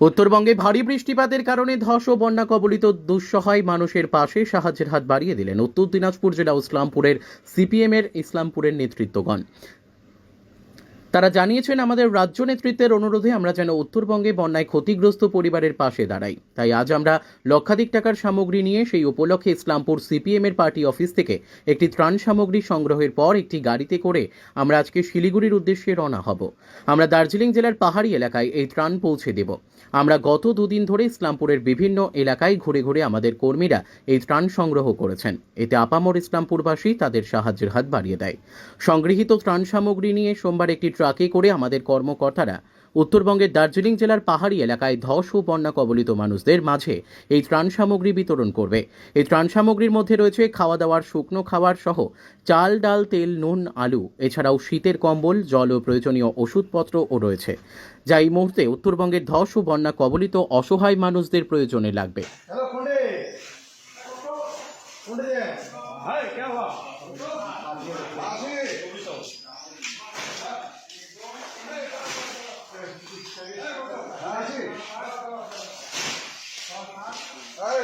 উত্তরবঙ্গে ভারী বৃষ্টিপাতের কারণে ধস ও বন্যা কবলিত দুঃসহায় মানুষের পাশে সাহায্যের হাত বাড়িয়ে দিলেন উত্তর দিনাজপুর জেলা ইসলামপুরের সিপিএমের ইসলামপুরের নেতৃত্বগণ। তারা জানিয়েছেন, আমাদের রাজ্য নেতৃত্বের অনুরোধে আমরা যেন উত্তরবঙ্গে বন্যায় ক্ষতিগ্রস্ত পরিবারের পাশে দাঁড়াই। তাই আজ আমরা লক্ষাধিক টাকার সামগ্রী নিয়ে সেই উপলক্ষে ইসলামপুর সিপিএমের পার্টি অফিস থেকে একটি ত্রাণ সামগ্রী সংগ্রহের পর একটি গাড়িতে করে আমরা আজকে শিলিগুড়ির উদ্দেশ্যে রওনা হব। আমরা দার্জিলিং জেলার পাহাড়ি এলাকায় এই ত্রাণ পৌঁছে দেব। আমরা গত দুদিন ধরে ইসলামপুরের বিভিন্ন এলাকায় ঘুরে ঘুরে আমাদের কর্মীরা এই ত্রাণ সংগ্রহ করেছেন। এতে আপামর ইসলামপুরবাসী তাদের সাহায্যের হাত বাড়িয়ে দেয়। সংগৃহীত ত্রাণ সামগ্রী নিয়ে সোমবার একটি ট্রাকে করে আমাদের কর্মকর্তারা উত্তরবঙ্গের দার্জিলিং জেলার পাহাড়ি এলাকায় ধস ও বন্যা কবলিত মানুষদের মাঝে এই ত্রাণ সামগ্রী বিতরণ করবে। এই ত্রাণ সামগ্রীর মধ্যে রয়েছে খাওয়া দাওয়ার শুকনো খাবার সহ চাল, ডাল, তেল, নুন, আলু। এছাড়াও শীতের কম্বল, জল ও প্রয়োজনীয় ওষুধপত্রও রয়েছে। যা এই মুহূর্তে উত্তরবঙ্গের ধস ও বন্যা কবলিত অসহায় মানুষদের প্রয়োজনে লাগবে।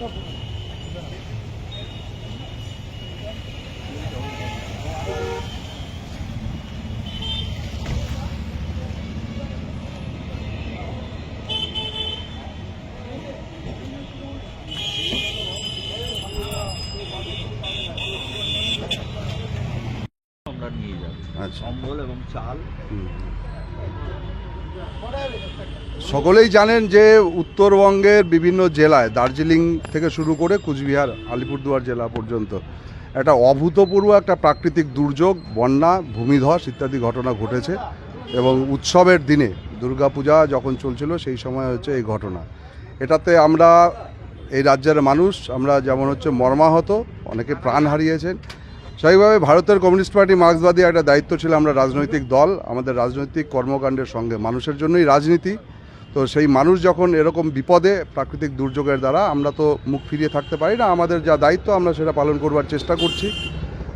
আমরা নিয়ে যাব আচ্ছা কম্বল এবং চাল সকলেই জানেন যে উত্তরবঙ্গের বিভিন্ন জেলায় দার্জিলিং থেকে শুরু করে কুচবিহার, আলিপুরদুয়ার জেলা পর্যন্ত একটা অভূতপূর্ব একটা প্রাকৃতিক দুর্যোগ, বন্যা, ভূমিধস ইত্যাদি ঘটনা ঘটেছে এবং উৎসবের দিনে দুর্গাপূজা যখন চলছিল সেই সময় হচ্ছে এই ঘটনা। এটাতে আমরা এই রাজ্যের মানুষ, আমরা যেমন হচ্ছে মর্মাহত, অনেকে প্রাণ হারিয়েছেন স্বাভাবিকভাবে ভারতের কমিউনিস্ট পার্টি মার্ক্সবাদী একটা দায়িত্ব ছিল, আমরা রাজনৈতিক দল, আমাদের রাজনৈতিক কর্মকাণ্ডের সঙ্গে মানুষের জন্যই রাজনীতি। তো সেই মানুষ যখন এরকম বিপদে, প্রাকৃতিক দুর্যোগের দ্বারা আমরা তো মুখ ফিরিয়ে থাকতে পারি না, আমাদের যা দায়িত্ব আমরা সেটা পালন করবার চেষ্টা করছি।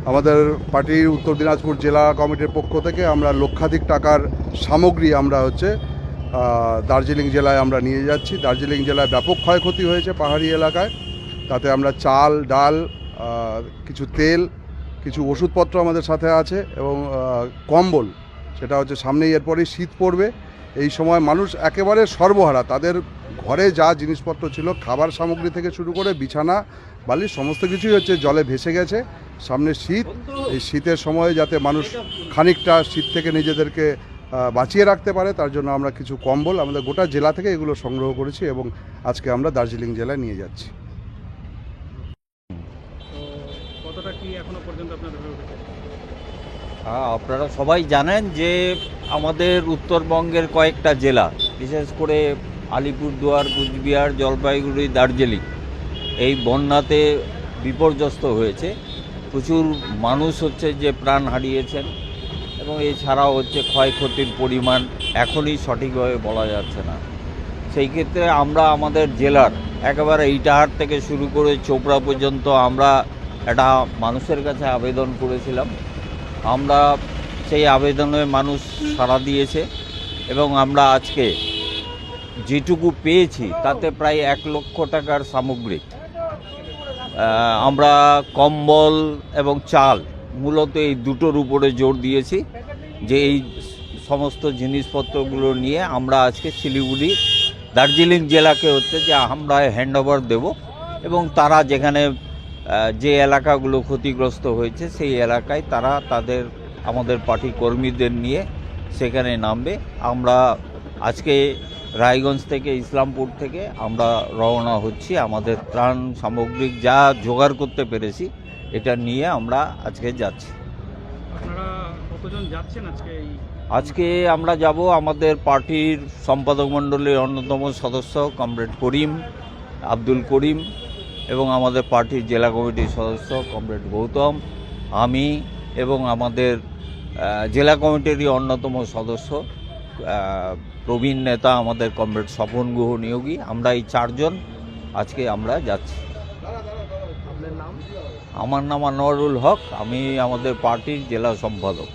আমাদের পার্টির উত্তর দিনাজপুর জেলা কমিটির পক্ষ থেকে আমরা লক্ষাধিক টাকার সামগ্রী আমরা হচ্ছে দার্জিলিং জেলায় আমরা নিয়ে যাচ্ছি। দার্জিলিং জেলায় ব্যাপক ক্ষয়ক্ষতি হয়েছে পাহাড়ি এলাকায়। তাতে আমরা চাল, ডাল কিছু তেল কিছু ওষুধপত্র আমাদের সাথে আছে এবং কম্বল, সেটা হচ্ছে সামনেই এরপরেই শীত পড়বে। এই সময় মানুষ একেবারে সর্বহারা, তাদের ঘরে যা জিনিসপত্র ছিল, খাবার সামগ্রী থেকে শুরু করে বিছানা, বালিশ, সমস্ত কিছুই হচ্ছে জলে ভেসে গেছে। সামনে শীত, এই শীতের সময়ে যাতে মানুষ খানিকটা শীত থেকে নিজেদেরকে বাঁচিয়ে রাখতে পারে, তার জন্য আমরা কিছু কম্বল আমাদের গোটা জেলা থেকে এগুলো সংগ্রহ করেছি এবং আজকে আমরা দার্জিলিং জেলায় নিয়ে যাচ্ছি। হ্যাঁ আপনারা সবাই জানেন যে আমাদের উত্তরবঙ্গের কয়েকটা জেলা, বিশেষ করে আলিপুরদুয়ার, কুচবিহার, জলপাইগুড়ি, দার্জিলিং, এই বন্যাতে বিপর্যস্ত হয়েছে। প্রচুর মানুষ হচ্ছে যে প্রাণ হারিয়েছেন এবং এছাড়াও হচ্ছে ক্ষয়ক্ষতির পরিমাণ এখনই সঠিকভাবে বলা যাচ্ছে না। সেই ক্ষেত্রে আমরা আমাদের জেলার একেবারে ইটাহার থেকে শুরু করে চোপড়া পর্যন্ত আমরা একটা মানুষের কাছে আবেদন করেছিলাম। আমরা সেই আবেদনে মানুষ সাড়া দিয়েছে এবং আমরা আজকে যেটুকু পেয়েছি, তাতে প্রায় এক লক্ষ টাকার সামগ্রী। আমরা কম্বল এবং চাল মূলত এই দুটোর উপরে জোর দিয়েছি যে এই সমস্ত জিনিসপত্রগুলো নিয়ে আমরা আজকে শিলিগুড়ি, দার্জিলিং জেলাকে হচ্ছে যে আমরা হ্যান্ড ওভার দেবো এবং তারা যেখানে যে এলাকাগুলো ক্ষতিগ্রস্ত হয়েছে সেই এলাকায় তারা তাদের আমাদের পার্টি কর্মীদের নিয়ে সেখানে নামবে। আমরা আজকে রায়গঞ্জ থেকে ইসলামপুর থেকে আমরা রওনা হচ্ছি। আমাদের ত্রাণ সামগ্রিক যা জোগাড় করতে পেরেছি এটা নিয়ে আমরা আজকে যাচ্ছি। কতজন যাচ্ছেন আজকে আজকে আমরা যাব আমাদের পার্টির সম্পাদক মণ্ডলীর অন্যতম সদস্য কমরেড করিম আব্দুল করিম। এবং আমাদের পার্টির জেলা কমিটির সদস্য কমরেড গৌতম আমি এবং আমাদের জেলা কমিটিরই অন্যতম সদস্য প্রবীণ নেতা আমাদের কমরেড স্বপন গুহ নিয়োগী। আমরা এই চারজন আজকে আমরা যাচ্ছি। আমার নাম আনোয়ারুল হক আমি আমাদের পার্টির জেলা সম্পাদক।